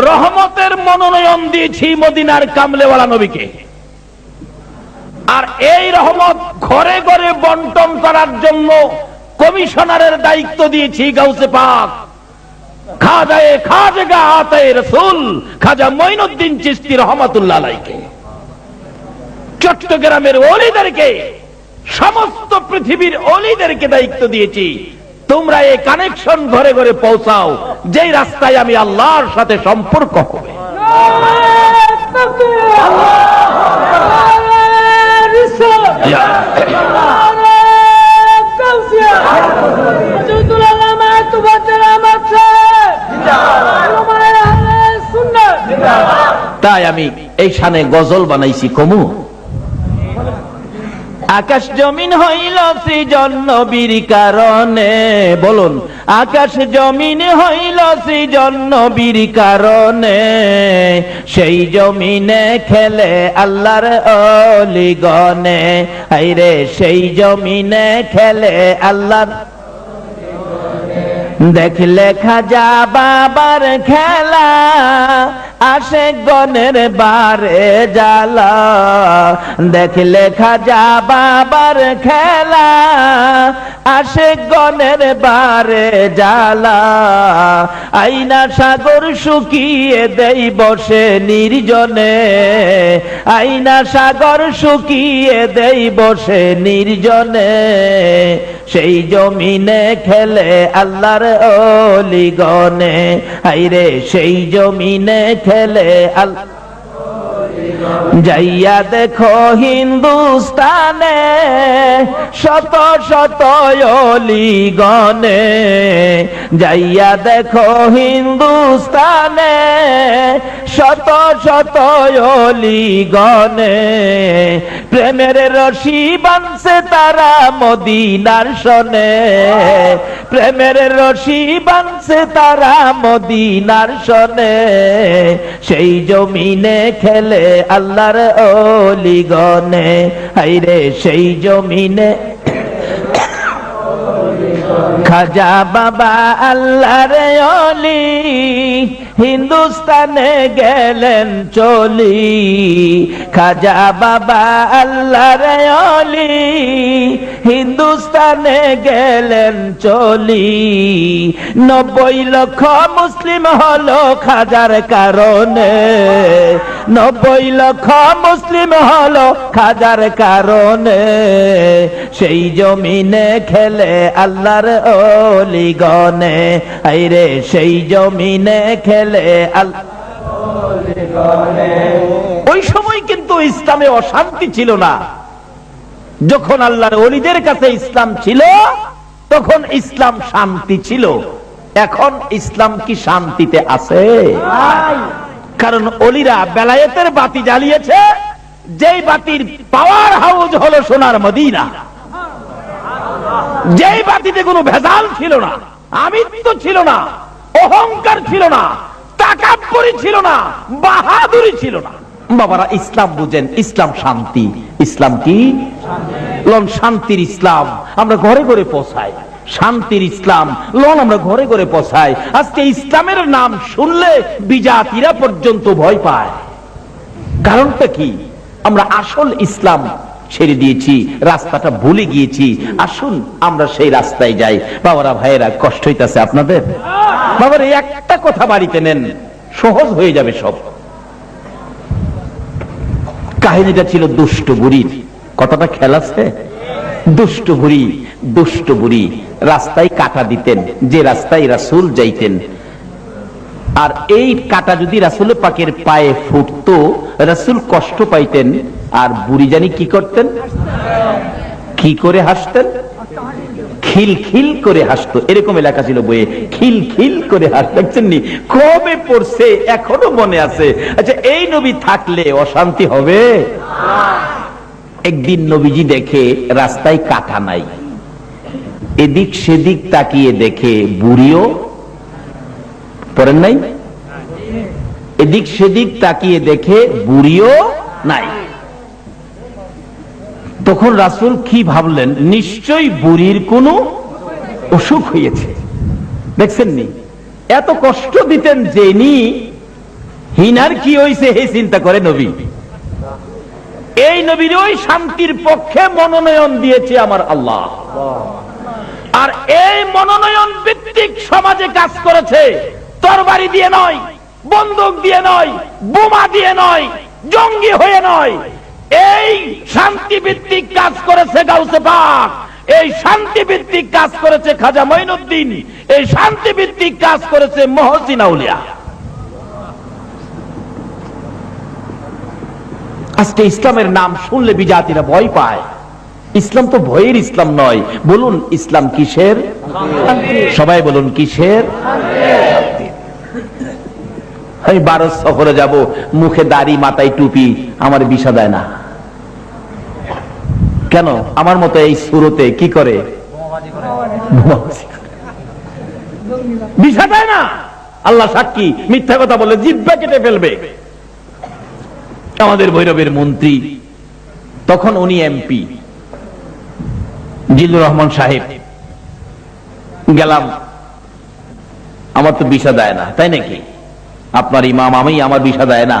রহমতের মনোনয়ন দিয়েছি মদিনার কামলেওয়ালা নবীকে। আর এই রহমত ঘরে ঘরে বন্টন করার জন্য কমিশনারের দায়িত্ব দিয়েছি গাউসে পাক। চট্টগ্রামের অলিদেরকে, সমস্ত পৃথিবীর অলিদেরকে দায়িত্ব দিয়েছি। তোমরা এই কানেকশন ঘরে ঘরে পৌঁছাও, যেই রাস্তায় আমি আল্লাহর সাথে সম্পর্ক হবে। তাই আমি এই শানে গজল বানাইছি, কমু। আকাশ জমিন হইল সৃজন নবীর কারণে। বলুন, আকাশ জমিন হইল সৃজন নবীর কারণে। সেই জমিনে খেলে আল্লাহর অলিগনে হাইরে সেই জমিনে খেলে আল্লাহর দেখলে খাজা বাবার খেলা আসে গনের বারে জালা। দেখলে খাজা বাবার খেলা। আসে গনের বারে জালা। আইনা সাগর শুকিয়ে দেই বসে নির্জনে। আইনা সাগর শুকিয়ে দেই বসে নির্জনে। সেই জমিনে খেলে আল্লাহর অলিগনে হাইরে সেই জমিনে খেলে আল্লাহ যাইয়া দেখো হিন্দুস্তানে শত শত অলিগনে যাইয়া দেখো হিন্দুস্তানে শত শত অলিগনে প্রেমের রশি বানছে তারা মদিনার সনে। প্রেমের রশি বানছে তারা মদিনার সনে। সেই জমিনে খেলে আল্লাহর অলিগনে হাইরে সেই জমিনে খাজা বাবা আল্লাহর অলি, হিন্দুস্তানে গেলেন চলি। খাজা বাবা আল্লাহর অলি, হিন্দুস্তানে গেলেন চলি। নব্বই লক্ষ মুসলিম হলো খাজার কারণে। নব্বই লক্ষ মুসলিম হলো খাজার কারণে। সেই জমিনে খেলে আল্লাহর অলিগনে আইরে সেই জমিনে খেলে ওই সময় কিন্তু ইসলামে অশান্তি ছিল না। যখন আল্লাহর অলিদের কাছে ইসলাম ছিল, তখন ইসলাম শান্তি ছিল। এখন ইসলাম কি শান্তিতে আছে? কারণ অলিরা বেলায়েতের বাতি জ্বালিয়েছে, যেই বাতির পাওয়ার হাউস হলো সোনার মদিনা। যেই বাতিতে কোনো ভেজাল ছিল না, আমিত্ব ছিল না, অহংকার ছিল না টাকাপুরি ছিল না, বাহাদুরি ছিল না। বাবারা, ইসলাম বুঝেন, ইসলাম শান্তি। ইসলাম কি? লন, শান্তির ইসলাম। আমরা ঘরে ঘরে পৌঁছাই। শান্তির ইসলাম। লন, আমরা ঘরে ঘরে পৌঁছাই। আজকে ইসলামের নাম শুনলে বিজাতিরা পর্যন্ত ভয় পায়। কারণটা কি? আমরা আসল ইসলাম ছেড়ে দিয়েছি, রাস্তাটা ভুলে গিয়েছি। আসুন, আমরা সেই রাস্তায় যাই। বাবারা, ভাইয়েরা, কষ্ট হইতাছে আপনাদের? বাবার, এই একটা কথা বাড়িতে নেন, সহজ হয়ে যাবে সব। কাহিনীটা ছিল দুষ্ট বুড়ির কথাটা খেলাছে দুষ্ট বুড়ি দুষ্ট বুড়ি। রাস্তায় কাটা দিতেন, যে রাস্তায় রাসুল যাইতেন। আর এই কাটা যদি রাসুল পাকের পায়ে ফুটতো রাসুল কষ্ট পাইতেন, আর বুড়ি জানি কি করতেন? কি করে হাসতেন? খিল খিল করে হাসতো। এরকম এলাকা ছিল বইয়ে। খিল খিল করে হাস দেখছেন নি কবে পড়ছে? এখনও মনে আছে। আচ্ছা এই নবী থাকলে অশান্তি হবে? একদিন নবীজি দেখে রাস্তায় কাটা নাই। এদিক সেদিক তাকিয়ে দেখে বুড়িও পড়েন নাই? এদিক সেদিক তাকিয়ে দেখে বুড়িও নাই। তখন রাসুল কি ভাবলেন? নিশ্চয়ই বুড়ির কোনো অসুখ হয়েছে। দেখছেন নি এত কষ্ট দিতেন জেনি হিনার কি হয়েছে হে চিন্তা করে নবী। এই নবীর ওই শান্তির পক্ষে মনোনয়ন দিয়েছে আমার আল্লাহ। আর এই মনোনয়ন ভিত্তিক সমাজে কাজ করেছে। তরবারি দিয়ে নয় বন্দুক দিয়ে নয়, বোমা দিয়ে নয়, জঙ্গি হয়ে নয়। এই শান্তি ভিত্তিক কাজ করেছে গাউসে পাক। এই শান্তি ভিত্তিক কাজ করেছে খাজা মঈনুদ্দিন। এই শান্তি ভিত্তিক কাজ করেছে মহসিন আউলিয়া। আজকে ইসলামের নাম শুনলে বিজাতিরা ভয় পায়। ইসলাম তো ভয়ের ইসলাম নয়। বলুন, ইসলাম কিসের? সবাই বলুন, কিসের? আমি বারো সফরে যাব, মুখে দাড়ি, মাথায় টুপি, আমার বিষা দেয় না। কেন? আমার মতো এই সুরতে কি করে? বিষা দেয় না। আল্লাহ সাক্ষী, মিথ্যা কথা বলে জিব্বা কেটে ফেলবে। আমাদের ভৈরবের মন্ত্রী, তখন উনি এমপি। জিল্লুর রহমান সাহেব, গেলাম। আমার তো বিষা দেয় না, তাই নাকি? আপনার ইমাম আমি, আমার বিষা দেয় না।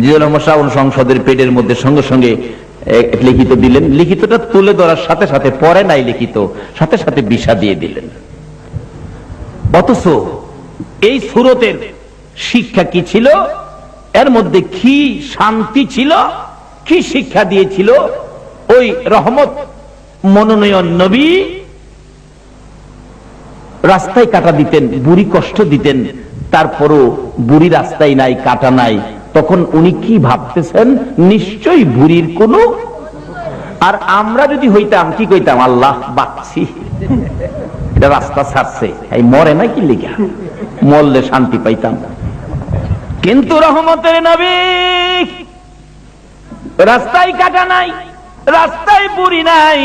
জিল্লুর রহমান সাহেব সংসদের পেটের মধ্যে সঙ্গে সঙ্গে লিখিত দিলেন। লিখিতটা তুলে ধরার সাথে সাথে পরে নাই লিখিত, সাথে সাথে বিষা দিয়ে দিলেন। অথচ এই সুরতের শিক্ষা কি ছিল? এর মধ্যে কি শান্তি ছিল? কি শিক্ষা দিয়েছিল? ওই রহমত, মনোনয়ন নবী রাস্তায় কাটা দিতেন, বুড়ি কষ্ট দিতেন তারপরও বুড়ি রাস্তায় নাই, কাটা নাই। তখন উনি কি ভাবতেছেন? নিশ্চয়ই বুড়ির কোনো আর আমরা যদি হইতাম, কি কইতাম? আল্লাহ বাচ্ছি। এটা রাস্তা ছাড়ছে। এই মরে না কি লিখা মরলে শান্তি পাইতাম। কিন্তু রহমতের নবী রাস্তায় কাটা নাই, রাস্তায় বুড়ি নাই।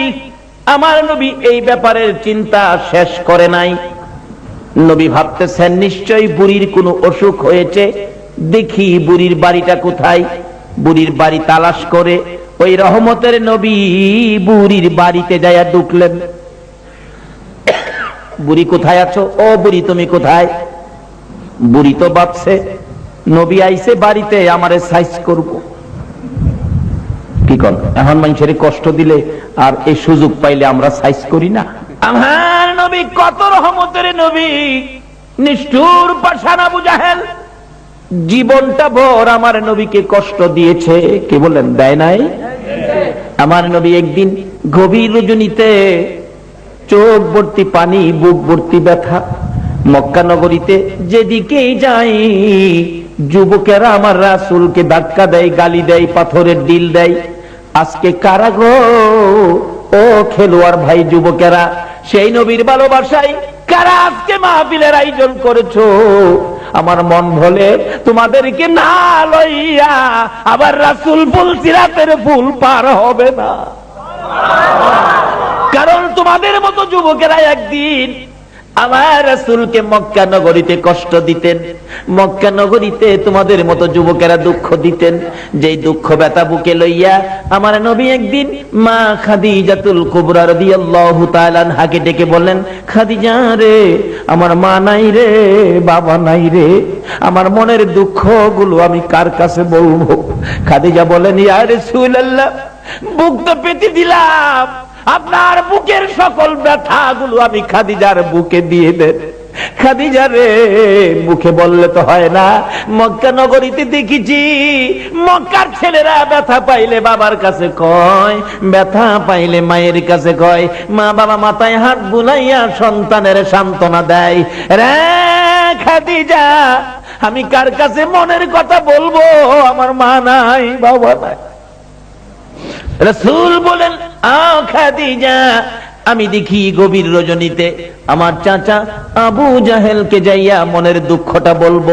আমার নবী এই ব্যাপারের চিন্তা শেষ করে নাই। নবী ভাবতেছেন, নিশ্চয়ই বুড়ির কোনো অসুখ হয়েছে? দেখি বুড়ির বাড়িটা কোথায়? বুড়ির বাড়ি তালাশ করে, ওই রহমতের নবী বুড়ির বাড়িতে যাইয়া ঢুকলেন। বুড়ি কোথায় আছো? ও বুড়ি, তুমি কোথায়? বুড়ি তো ভাবছে, নবী আইসে বাড়িতে, আমারে সাইজ করব। কি কর এখন মানুষের কষ্ট দিলে আর এই সুযোগ পাইলে আমরা সাইজ করি না? আমার নবী কত রহমতের নবী। নিষ্ঠুর পাশান আবু জাহেল। জীবনটা ভর আমার নবীকে কষ্ট দিয়েছে। কে বলেন দেয় নাই? আমার নবী একদিন গভীর রজনীতে চোখ ভর্তি পানি, বুক ভর্তি ব্যথা। মক্কা নগরীতে যেদিকেই যাই, যুবকেরা আমার রাসুলকে ধাক্কা দেয়, গালি দেয়, পাথরের ডিল দেয়। আজকে কারা গো ও খেলোয়াড় ভাই যুবকেরা সেই নবীর ভালোবাসায় কারা আজকে মাহফিলের আয়োজন করেছ? আমার মন ভোলে তোমাদেরকে না লইয়া আবার রাসুল ফুল সিরাতের ফুল পার হবে না। কারণ তোমাদের মতো যুবকেরা একদিন আমার রাসূলকে মক্কা নগরীতে কষ্ট দিতেন। মক্কা নগরীতে তোমাদের মতো যুবকেরা দুঃখ দিতেন। যেই দুঃখ ব্যথা বুকে লইয়া আমার নবী একদিন মা খাদিজাতুল কুবরা রাদিয়াল্লাহু তাআলা হাকে ডেকে বললেন, খাদিজা রে, আমার মা নাই রে, বাবা নাই রে, আমার মনের দুঃখগুলো আমি কার কাছে বলব? খাদিজা বলেন ইয়া রাসূলুল্লাহ, বুক তো পেতে দিলাম। আপনার বুকের সকল ব্যথাগুলো আমি খাদিজার বুকে দিয়ে দেন। খাদিজা রে, মুখে বললে তো হয় না, মক্কা নগরীতে দেখেছি, মক্কার ছেলেরা ব্যথা পাইলে বাবার কাছে কয়, ব্যথা পাইলে মায়ের কাছে কয়, মা বাবা মাথায় হাত বুলাইয়া সন্তানের সান্ত্বনা দেয়। রে খাদিজা, আমি কার কাছে মনের কথা বলব? আমার মা নাই, বাবা নাই। রসুল বলেন আ খাদিজা আমি দেখি গভীর রজনীতে। আমার চাচা আবু জাহেলকে যাইয়া মনের দুঃখটা বলব।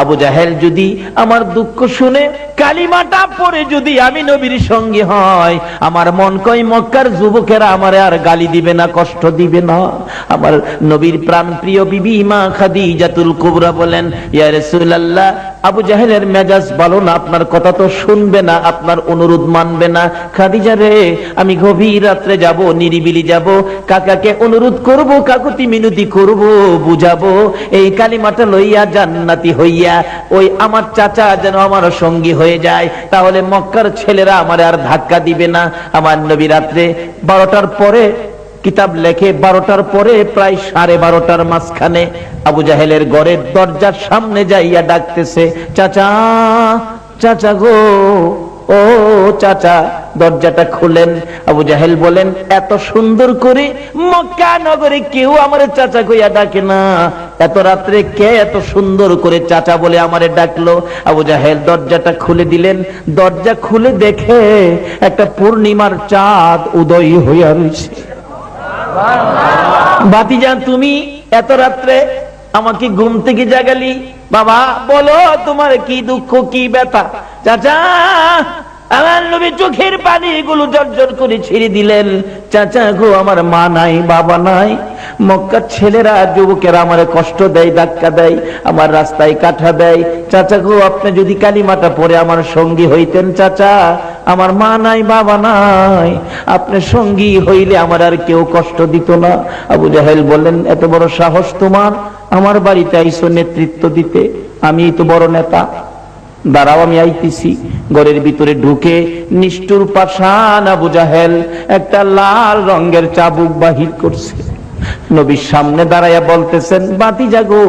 আবু জাহেল যদি আমার দুঃখ শুনে, কালিমাটা পরে যদি আমি নবীর সঙ্গে হয়, আমার মন কই মক্কার যুবকেরা আমারে আর গালি দিবে না, কষ্ট দিবে না। আমার নবীর প্রাণ প্রিয় বিবি মা খাদিজাতুল কুবরা বলেন, ইয়া রাসূলুল্লাহ, আবু জাহেলের মেজাজ ভালো না, আপনার কথা তো শুনবে না, আপনার অনুরোধ মানবে না। খাদিজা রে, আমি গভীর রাত্রে যাব, নিরিবিলি যাব কাকাকে অনুরোধ করব কাকুতি মিনতি করব, বুঝাবো। এই কালিমাটা লইয়া জান্নাতি হইয়া ওই আমার চাচা যেন আমার সঙ্গী হয়ে যায়। তাহলে মক্কার ছেলেরা আমার আর ধাক্কা দিবে না। আমার নবী রাত্রে বারোটার পরে কিতাব লেখে, বারোটার পরে প্রায় সাড়ে বারোটার মাঝখানে আবু জাহেলের ঘরের দরজার সামনে যাইয়া ডাকতেছে, চাচা চাচা গো ও চাচা, দরজাটা খুলেন। আবু জাহেল বলেন, এত সুন্দর করে মক্কা নগরে কেউ আমার চাচা কইয়া ডাকে না। এত রাত্রে কে এত সুন্দর করে চাচা বলে আমারে ডাকলো? আবু জাহেল দরজাটা খুলে দিলেন। দরজা খুলে দেখে একটা পূর্ণিমার চাঁদ উদয় হইয়া রয়েছে বাতিজান, তুমি এত রাত্রে আমাকে ঘুম থেকে জাগালি। বাবা, বলো, তোমার কি দুঃখ, কি ব্যথা? চাচা, আমার নবী চোখের পানি গুলো জর্জর করে ছেড়ে দিলেন। চাচা গো, আমার মা নাই, বাবা নাই। মক্কার ছেলেরা, যুবকেরা আমার কষ্ট দেয়, ধাক্কা দেয়, আমার রাস্তায় কাঠা দেয়। চাচা গো, আপনি যদি কালিমাটা পরে আমার সঙ্গী হইতেন, চাচা। আমার মা নাই, বাবা নাই। আপনি সঙ্গী হইলে আমার আর কেউ কষ্ট দিত না। আবু জাহেল বললেন, এত বড় সাহস তোমার? আমার বাড়িতে আইসো নেতৃত্ব দিতে। আমি তো বড় নেতা। দাঁড়াও, আমি আইতেছি। ঘরের ভিতরে ঢুকে নিষ্ঠুর পাশান আবু জাহেল একটা লাল রঙের চাবুক বাহির করছে। নবীর সামনে দাঁড়াইয়া বলতেছেন, বাতি জাগো,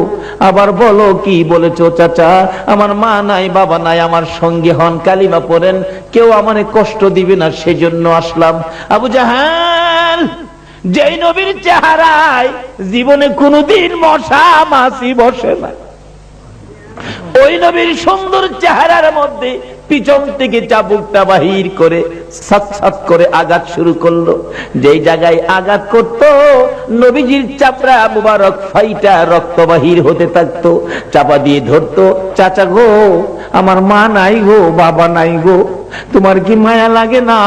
আবার বলো কি বলেছ, চাচা? আমার মা নাই, বাবা নাই, আমার সঙ্গে হন, কালিমা পড়েন, কেউ আমারে কষ্ট দিবে না, সেজন্য আসলাম। আবু জাহান যেই নবীর চেহারায় জীবনে কোনোদিন মশা মাছি বসে না। ওই নবীর সুন্দর চেহারার মধ্যে পিছন থেকে চাবুকটা বাহির করে সাত করে আঘাত শুরু করল। যেই জায়গায় আঘাত করত, নবীজির চাপড়া মুবারক ফাইটা রক্ত বাহির হতে থাকতো, চাপা দিয়ে ধরতো, চাচা গো, আমার মা নাই গো, বাবা নাই গো। তোমার কি মায়া লাগে না?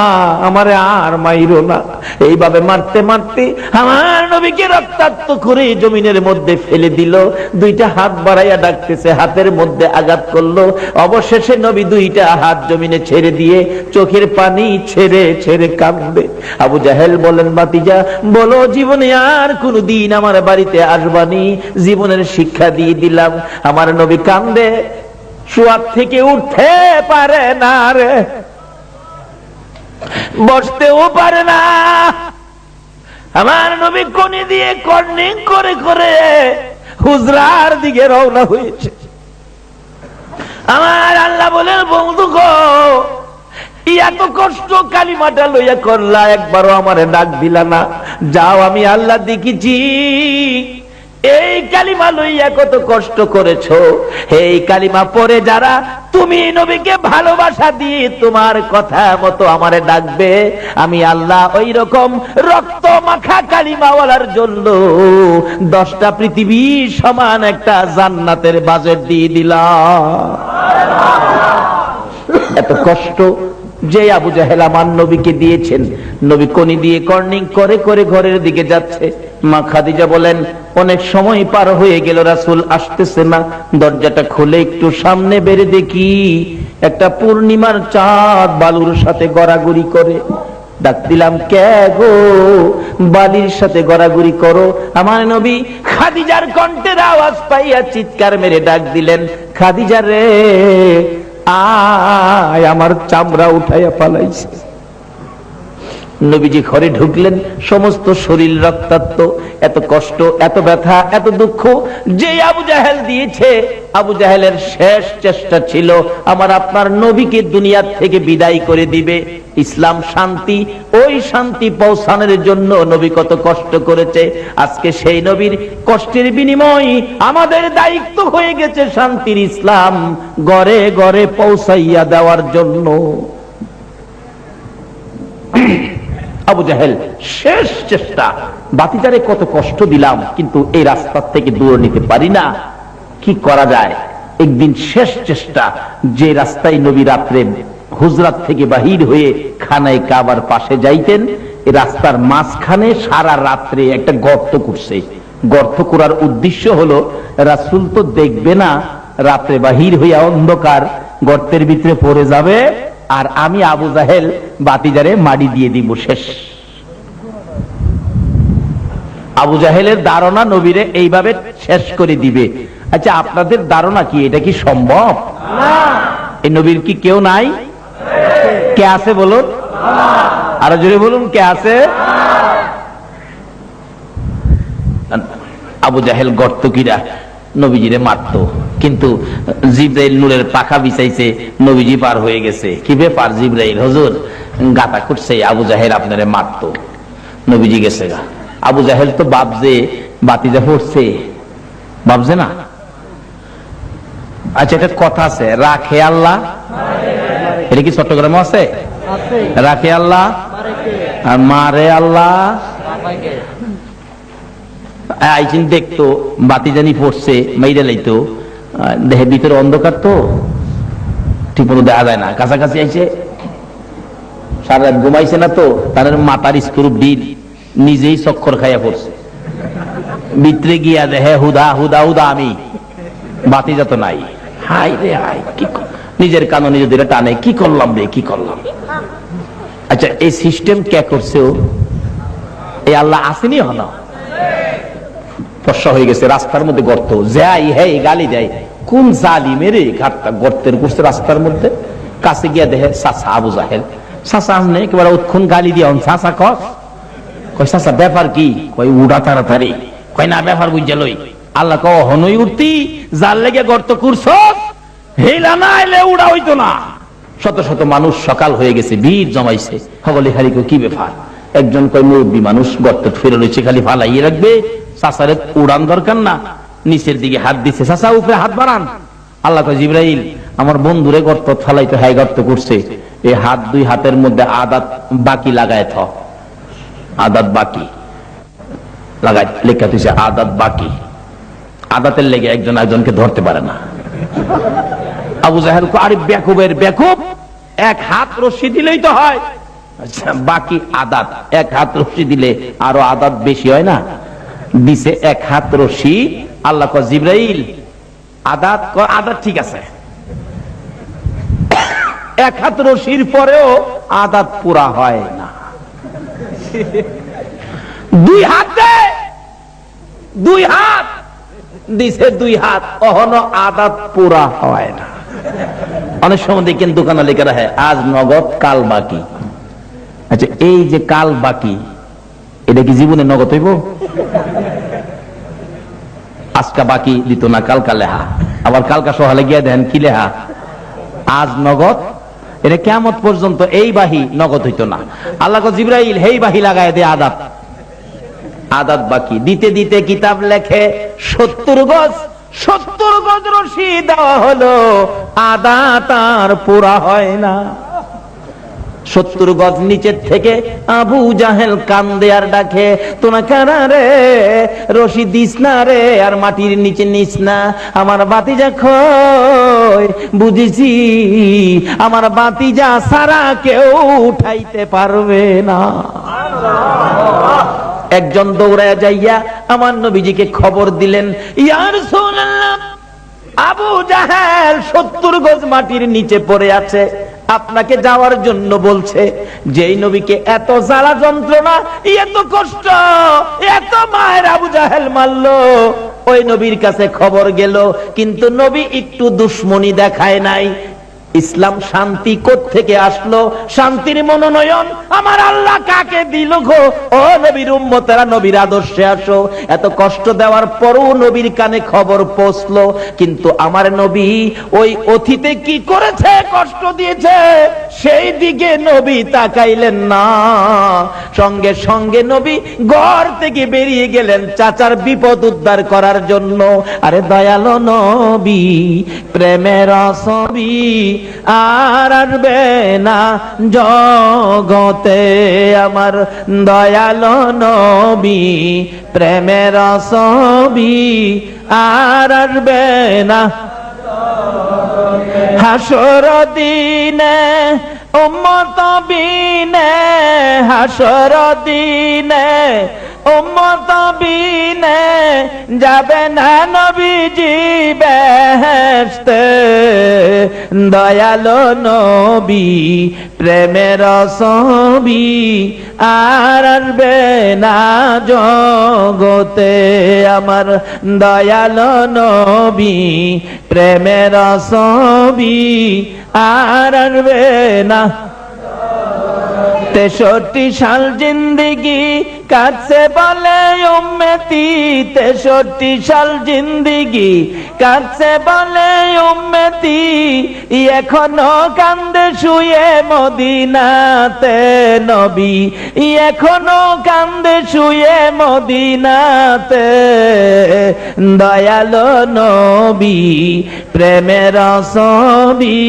আমারে আর মাইরো না। এইভাবে মারতে মারতে আমার নবীকে রক্তাক্ত করে জমিনের মধ্যে ফেলে দিল। দুইটা হাত বাড়াইয়া ডাকতেছে, হাতের মধ্যে আঘাত করল। অবশেষে নবী দুইটা হাত জমিনে ছেড়ে দিয়ে চোখের পানি ছেড়ে ছেড়ে কাঁদবে। আবু জাহেল বলেন বাতিজা বলো, জীবনে আর কোনো দিন আমার বাড়িতে আসবানি। জীবনের শিক্ষা দিয়ে দিলাম। আমার নবী কান্দে শুয়ার থেকে উঠতে পারে না রে। বসতেও পারে না। আমার নবী কোনি দিয়ে কর্নিং করে করে হুজরার দিকে রওনা হয়েছে। আমার আল্লাহ বলেন, বন্ধু গো, এত কষ্ট কালিমাটা লইয়া করলা, একবারও আমারে ডাক দিলা না। যাও, আমি আল্লাহ দেখিছি। এই কালিমা লইয়া কত কষ্ট করেছ? এই কালিমা পরে যারা, তুমি নবীকে ভালোবাসা দিয়ে তোমার কথা মতো আমারে ডাকবে, আমি আল্লাহ ওই রকম রক্ত মাখা কালিমাওয়ালার জন্য দশটা পৃথিবী সমান একটা জান্নাতের বাজেট দিয়ে দিলাম। এত কষ্ট যে আবু জাহেল আমার নবীকে দিয়েছেন। নবী কনি দিয়ে কর্নিং করে করে ঘরের দিকে যাচ্ছে। মা খাদিজা বলেন, অনেক সময় পার হয়ে গেল, রাসুল আসতেছে না। দরজাটা খুলে একটু সামনে বেড়ে দেখি, একটা পূর্ণিমার চাঁদ বালুর সাথে গড়াগড়ি করে। ডাক দিলাম, কে গো? বালির সাথে গড়াগড়ি করো। আমার নবী খাদিজার কণ্ঠের আওয়াজ পাইয়া চিৎকার মেরে ডাক দিলেন, খাদিজা রে, আয়, আমার চামড়া উঠাইয়া পালাইছে। নবীজি ঘরে ঢুকলেন, সমস্ত শরীর রক্তাক্ত। এত কষ্ট, এত ব্যথা, এত দুঃখ যে আবু জাহেল দিয়েছে, আবু জাহেলের শেষ চেষ্টা ছিল, আমার আপনার নবীকে দুনিয়ার থেকে বিদায় করে দিবে। ইসলাম শান্তি, ওই শান্তি পৌঁছানোর জন্য নবী কত কষ্ট করেছে। আজকে সেই নবীর কষ্টের বিনিময় আমাদের দায়িত্ব হয়ে গেছে শান্তির ইসলাম গড়ে গড়ে পৌঁছাইয়া দেওয়ার জন্য। আবু জাহেল, শেষ চেষ্টা। বাতিজারে কত কষ্ট দিলাম, কিন্তু এই রাস্তার থেকে দূর নিতে পারি না। কি করা যায়? একদিন শেষ চেষ্টা, যে রাস্তায় নবী রাত্রে হুজরাত থেকে বাহির হয়ে খানায় কাবার পাশে যাইতেন রাস্তার মাঝখানে সারা রাত্রে একটা গর্ত করছে। গর্ত করার উদ্দেশ্য হলো, রাসুল তো দেখবে না, রাত্রে বাহির হইয়া অন্ধকার, গর্তের ভিতরে পড়ে যাবে। আর আমি আবু জাহেল বাতিজারে মাটি দিয়ে দিব শেষ। আবু জাহেলের ধারণা নবীরে এইভাবে শেষ করে দিবে। আচ্ছা আপনাদের ধারণা কি? এটা কি সম্ভব? এই নবীর কি কেউ নাই? কে আছে বলুন? আরও জোরে বলুন কে আছে? আবু জাহেল গর্তকিরা নবীজিরে মারত। কিন্তু জিব্রাইল নূরের পাখা বিছাইছে নবীজি পার হয়ে গেছে। কি ব্যাপার জিব্রাইল? হজুর গাতা করছে আবু জাহেল আপনারে মারত। নবীজি গেছে গা। আবু জাহেল তো বাপজে বাতিজা পড়ছে। বাপজে না? আচ্ছা এটা কথা আছে রাখে আল্লাহ। এটা কি চট্টগ্রামে আছে। রাখে আল্লাহ। আর মারে আল্লাহ। আইসিন দেখতো, বাতি জানি পড়ছে, মাইরা লাইতো। দেহের ভিতরে অন্ধকার তো, ঠিক মতো দেখা যায় না। কাছাকাছি আইছে সারা রাত ঘুমাইছে না তো তার মাতার স্ক্রুপ ডিল নিজেই চক্কর খাইয়া পড়ছে। ভিতরে গিয়া দেহে হুদা হুদা হুদা আমি, বাতি যত নাই। হাই রে হাই কি নিজের কানো নিজে দিলে টানে, কি করলাম রে, কি করলাম? আচ্ছা এই সিস্টেম কে করছে এই আল্লাহ আসেনি হনা ফর্সা হয়ে গেছে, রাস্তার মধ্যে গর্ত। যাই হ্যাঁ গালি দেয়। কোন জালি মেরে ঘাটটা গর্তের করছে রাস্তার মধ্যে? কাছে গিয়া দেখে চাচা আবু জাহেল। চাচা আমনে একেবারে উৎক্ষণ গালি দিয়ে চাচা কস চাচা, ব্যাপার কি? উড়া তাড়াতাড়ি। না, ব্যাপার লই। আল্লাহ হনই উঠতি, যার লেগে গর্ত করছ হেলা না এলে উড়া হইতো না। শত শত মানুষ সকাল হয়ে গেছে ভিড় জমাইছে। সকলে কই কি ব্যাপার? একজন কই মুরব্বী মানুষ গর্ত ফিরে রয়েছে খালি ফালাইয়ে রাখবে। চাচারে উড়ান দরকার না। নিচের দিকে হাত দিছে, চাচা, উপরে হাত বাড়ান। আল্লাহ কয় আমার বন্ধুরে গর্ত ফালাইতে হাই গর্ত করছে। এই হাত দুই হাতের মধ্যে আদাত বাকি লাগায় থ। আদাত বাকি। লাগাই লেখা আদাত বাকি। আদাতের লেগে একজন একজনকে ধরতে পারে না। আবু জাহেল আরে বেকুবের বেকুব, এক হাত রশ্মি দিলেই তো হয়। বাকি আদাত, এক হাত রশ্মি দিলে আরও আদাত বেশি হয় না? দিছে এক হাত রশ্মি আল্লাহ ক জিব্রাইল, আদাত আদাত ঠিক আছে। এক হাত রশির পরেও আদাত পুরা হয় না। দুই হাতে, দুই হাত, দিছে দুই হাত অহনো আদাত পুরা হয় না। অনেক সময় দেখেন দোকানে লেখা রাখে আজ নগদ, কাল বাকি। আচ্ছা এই যে কাল বাকি এটা কি জীবনে নগদ হইব? আজকা বাকি দিত না কালকা লেহা। আবার কালকা সহালে গিয়ে দেন কি লেহা? আজ নগদ। এটা কেমত পর্যন্ত এই বাহি নগদ হইতো না। আল্লাহ জিব্রাইল, হেই বাহি লাগায় দে আদাত আদাত বাকি। দিতে দিতে কিতাব লেখে, সত্তর গজ সত্তর গজ রশি দেওয়া হলো। আদাত আর পুরা হয় না। সত্তর গজ নিচের থেকে আবু জাহেল কান্দে আর ডাকে তোনা কারা রে? রশি দিস না রে? আর মাটির নিচে নিস না। আমার বাতি যা বুঝেছি। আমার বাতি যা সারা কেউ উঠাইতে পারবে না। একজন দৌড়ায় যাইয়া আমার নবীজিকে খবর দিলেন ইয়ার আবু জাহেল সত্তর গজ মাটির নিচে পড়ে আছে। আপনাকে যাওয়ার জন্য বলছে, যেই নবীকে এত জ্বালা যন্ত্রণা, এত কষ্ট, এত মায়ের আবু জাহেল মারল, ওই নবীর কাছে খবর গেল, কিন্তু নবী একটু দুশ্মনী দেখায় নাই ইসলাম শান্তি থেকে আসলো? শান্তির মনোনয়ন আমার আল্লাহ কাকে দিল গো? ও নবীর উম্মতেরা, নবীর আদর্শে আসো। এত কষ্ট দেওয়ার পরও নবীর কানে খবর পৌঁছলো। কিন্তু আমার নবী ওই অতীতে কি করেছে, কষ্ট দিয়েছে? সেই দিকে নবী তাকাইলেন না। সঙ্গে সঙ্গে নবী ঘর থেকে বেরিয়ে গেলেন চাচার বিপদ উদ্ধার করার জন্য। আরে দয়ালো নবী, প্রেমের ছবি আর আসবে না জগতে আমার দয়ালো নবী, প্রেমের ছবি। আর আসবে না হাসর দিনে, উম্মত বিনে, হাসর দিনে উম্মত বিনে যাবে না নবী জিবে বেহেশতে দয়ালো নবী, প্রেমের সবি আর আসবে না জগতে। আমার দয়ালো নবী, প্রেমের সবি আর আসবে না তেষট্টি সাল জিন্দিগি কাছে বলে উম্মেতি। তেষট্টি সাল জিন্দিগি কাছে বলে উম্মেতি। এখনও কান্দে শুয়ে মদিনাতে নবী। এখনও কান্দে শুয়ে মদিনাতে। দয়ালো নবী, প্রেমের সবি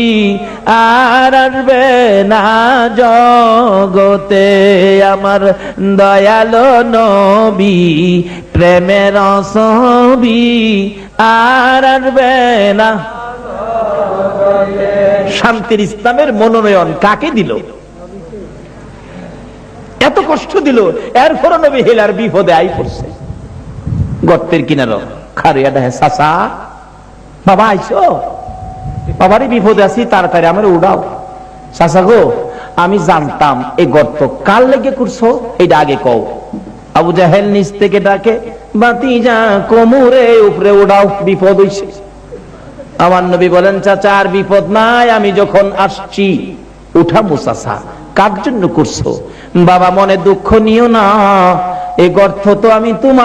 আর আসবে না জগতে। আমার দয়ালো নবী, প্রেমের ছবি আর আসবে না শান্তির ইসলামের মনোনয়ন কাকে দিল? এত কষ্ট দিল এরপর নবী হেলার বিপদে আই পড়ছে। গর্তের কিনারো খারিয়া সাসা বাবা বাবারই বিপদে আছি, তাড়াতাড়ি আমার উড়াও। চাচা গো, আমি জানতাম এই গর্ত কার লেগে করছ এটা আগে কও। আবু জাহেল নিচ থেকে ডাকে, বাতি যা কোমরে উপরে উড়াও, বিপদ হইছে। আমার নবী বলেন, চাচা, আর বিপদ নাই, আমি যখন আসছি, উঠা মুসাসা, কার জন্য করছ? বাবা মনে দুঃখ নিও না, এ গর্থ তো আমি তোমার